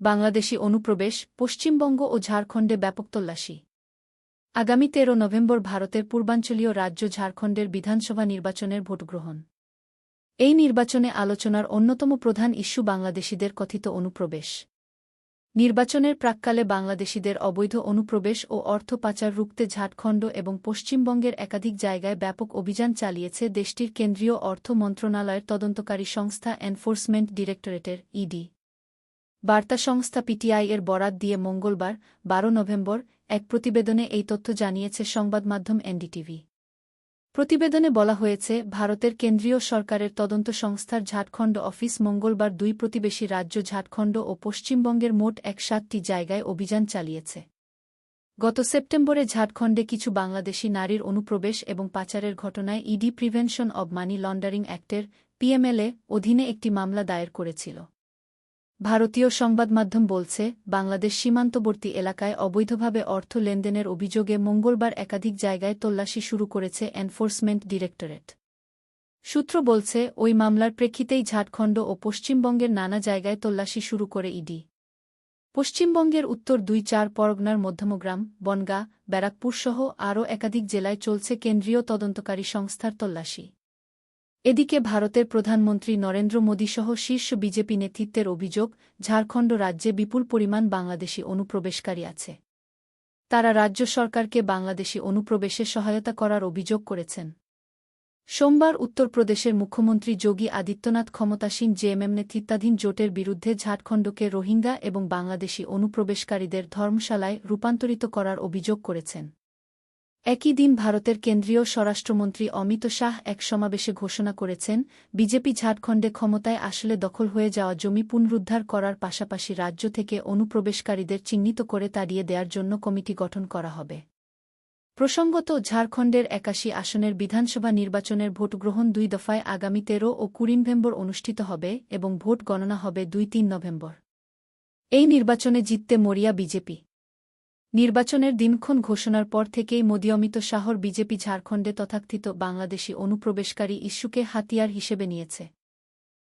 বাংলাদেশি অনুপ্রবেশ, পশ্চিমবঙ্গ ও ঝাড়খণ্ডে ব্যাপক তল্লাশি। আগামী তেরো নভেম্বর ভারতের পূর্বাঞ্চলীয় রাজ্য ঝাড়খণ্ডের বিধানসভা নির্বাচনের ভোটগ্রহণ। এই নির্বাচনে আলোচনার অন্যতম প্রধান ইস্যু বাংলাদেশিদের কথিত অনুপ্রবেশ। নির্বাচনের প্রাক্কালে বাংলাদেশিদের অবৈধ অনুপ্রবেশ ও অর্থ পাচার রুখতে ঝাড়খণ্ড এবং পশ্চিমবঙ্গের একাধিক জায়গায় ব্যাপক অভিযান চালিয়েছে দেশটির কেন্দ্রীয় অর্থ মন্ত্রণালয়ের তদন্তকারী সংস্থা এনফোর্সমেন্ট ডিরেক্টরেটের, ইডি। বার্তা সংস্থা পিটিআই এর বরাত দিয়ে মঙ্গলবার, বারো নভেম্বর, এক প্রতিবেদনে এই তথ্য জানিয়েছে সংবাদ মাধ্যম এনডিটিভি। প্রতিবেদনে বলা হয়েছে, ভারতের কেন্দ্রীয় সরকারের তদন্ত সংস্থার ঝাড়খণ্ড অফিস মঙ্গলবার দুই প্রতিবেশী রাজ্য ঝাড়খণ্ড ও পশ্চিমবঙ্গের মোট এক সাতটি জায়গায় অভিযান চালিয়েছে। গত সেপ্টেম্বরে ঝাড়খণ্ডে কিছু বাংলাদেশি নারীর অনুপ্রবেশ এবং পাচারের ঘটনায় ED prevention of money laundering অ্যাক্টের, PMLA, অধীনে একটি মামলা দায়ের করেছিল। ভারতীয় সংবাদমাধ্যম বলছে, বাংলাদেশ সীমান্তবর্তী এলাকায় অবৈধভাবে অর্থ লেনদেনের অভিযোগে মঙ্গলবার একাধিক জায়গায় তল্লাশি শুরু করেছে এনফোর্সমেন্ট ডিরেক্টরেট। সূত্র বলছে, ওই মামলার প্রেক্ষিতেই ঝাড়খণ্ড ও পশ্চিমবঙ্গের নানা জায়গায় তল্লাশি শুরু করে ইডি। পশ্চিমবঙ্গের উত্তর দুই চার পরগনার মধ্যমগ্রাম, বনগা ব্যারাকপুরসহ আরও একাধিক জেলায় চলছে কেন্দ্রীয় তদন্তকারী সংস্থার তল্লাশি। এদিকে ভারতের প্রধানমন্ত্রী নরেন্দ্র মোদীসহ শীর্ষ বিজেপি নেতৃত্বের অভিযোগ, ঝাড়খণ্ড রাজ্যে বিপুল পরিমাণ বাংলাদেশি অনুপ্রবেশকারী আছে। তারা রাজ্য সরকারকে বাংলাদেশি অনুপ্রবেশে সহায়তা করার অভিযোগ করেছেন। সোমবার উত্তরপ্রদেশের মুখ্যমন্ত্রী যোগী আদিত্যনাথ ক্ষমতাসীন জেএমএম নেতৃত্বাধীন জোটের বিরুদ্ধে ঝাড়খণ্ডকে রোহিঙ্গা এবং বাংলাদেশি অনুপ্রবেশকারীদের ধর্মশালায় রূপান্তরিত করার অভিযোগ করেছেন। একই দিন ভারতের কেন্দ্রীয় স্বরাষ্ট্রমন্ত্রী অমিত শাহ এক সমাবেশে ঘোষণা করেছেন, বিজেপি ঝাড়খণ্ডে ক্ষমতায় আসলে দখল হয়ে যাওয়া জমি পুনরুদ্ধার করার পাশাপাশি রাজ্য থেকে অনুপ্রবেশকারীদের চিহ্নিত করে তাড়িয়ে দেওয়ার জন্য কমিটি গঠন করা হবে। প্রসঙ্গত, ঝাড়খণ্ডের একাশি আসনের বিধানসভা নির্বাচনের ভোটগ্রহণ দুই দফায় আগামী তেরো ও কুড়ি নভেম্বর অনুষ্ঠিত হবে এবং ভোট গণনা হবে দুই তিন নভেম্বর। এই নির্বাচনে জিততে মরিয়া বিজেপি। নির্বাচনের দিনক্ষণ ঘোষণার পর থেকেই মোদী অমিত শাহর বিজেপি ঝাড়খণ্ডে তথাকথিত বাংলাদেশি অনুপ্রবেশকারী ইস্যুকে হাতিয়ার হিসেবে নিয়েছে।